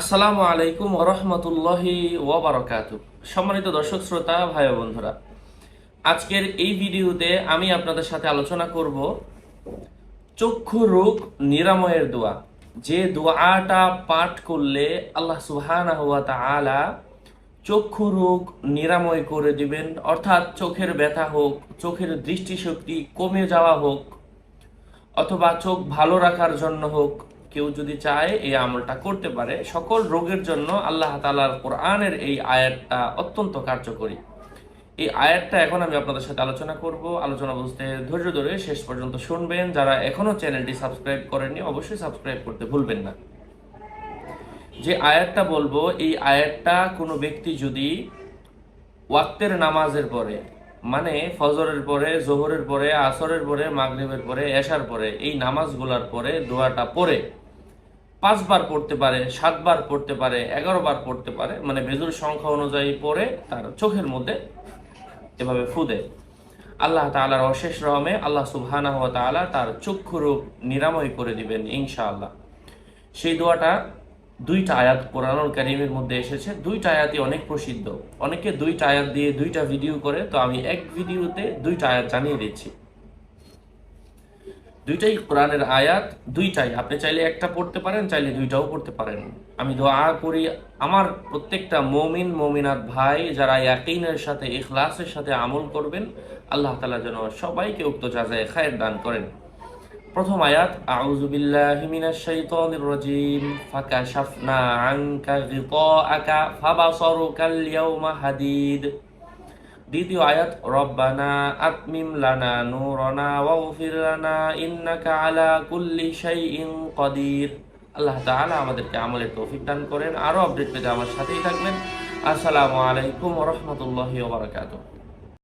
আসসালামু আলাইকুম ওরহমতুল্লাহি ওবরাকাত সম্মানিত দর্শক, শ্রোতা, ভাই বন্ধুরা, আজকের এই ভিডিওতে আমি আপনাদের সাথে আলোচনা করব চক্ষু রোগ নিরাময়ের দোয়া। যে দোয়াটা পাঠ করলে আল্লাহ সুবহানাহু ওয়া তাআলা চক্ষু রোগ নিরাময় করে দিবেন। অর্থাৎ চোখের ব্যথা হোক, চোখের দৃষ্টিশক্তি কমে যাওয়া হোক, অথবা চোখ ভালো রাখার জন্য হোক কেউ যদি চায় এই আমলটা করতে পারে, সকল রোগের জন্য আল্লাহ তালার কোরআনের এই আয়াতটা অত্যন্ত কার্যকরী। এই আয়াতটা এখন আমি আপনাদের সাথে আলোচনা করব। আলোচনা বুঝতে ধৈর্য ধরে শেষ পর্যন্ত শুনবেন। যারা এখনও চ্যানেলটি সাবস্ক্রাইব করেননি, অবশ্যই সাবস্ক্রাইব করতে ভুলবেন না। যে আয়াতটা বলব, এই আয়াতটা কোনো ব্যক্তি যদি ওয়াক্তের নামাজের পরে মানে ফজরের পরে, জোহরের পরে, আসরের পরে, মাগরিবের পরে, এশার পরে, এই নামাজগুলোর পরে, দোয়াটা পড়ে পাঁচবার পড়তে পারে, সাতবার পড়তে পারে এগারো বার পড়তে পারে মানে বেজুর সংখ্যা অনুযায়ী পড়ে তার চোখের মধ্যে এভাবে ফুদে আল্লাহ তাআলার অশেষ রহমে আল্লাহ সুবহানাহু ওয়া তাআলা তার চক্ষু রোগ নিরাময় করে দিবেন ইনশাআল্লাহ। সেই দোয়াটা দুইটা আয়াত কোরআনুল কারিমের মধ্যে এসেছে। দুইটা আয়াতই অনেক প্রসিদ্ধ। অনেকে দুইটা আয়াত দিয়ে দুইটা ভিডিও করে, তো আমি এক ভিডিওতে দুইটা আয়াত জানিয়ে দিচ্ছি। দুইটাই কোরআনের আয়াত, দুইটাই। আপনি চাইলে একটা পড়তে পারেন, চাইলে দুইটাও পড়তে পারেন। আমি দোয়া করি আমার প্রত্যেকটা মমিন, মমিনাত ভাই যারা ইয়াকিনের সাথে, ইখলাসের সাথে আমল করবেন, আল্লাহ তালা যেন সবাইকে উক্ত যাজায় খায়ের দান করেন। প্রথম আয়াত, আউযু বিল্লাহি মিনাশ শাইতানির রাজিম, ফাকাশাফনা আনকা গিতাআকা ফাবাসারুকাল ইয়াউমা হাদিদ। দ্বিতীয় আয়াত, রব্বানা আতমিম লানা নূরানা ওয়াগফির লানা ইন্নাকা আলা কুল্লি শাইইন কদির। আল্লাহ তাআলা আমাদেরকে আমলের তৌফিক দান করেন। আরও আপডেট পেতে আমার সাথেই থাকবেন। আসসালামু আলাইকুম ওয়া রাহমাতুল্লাহি ওয়া বারাকাতুহু।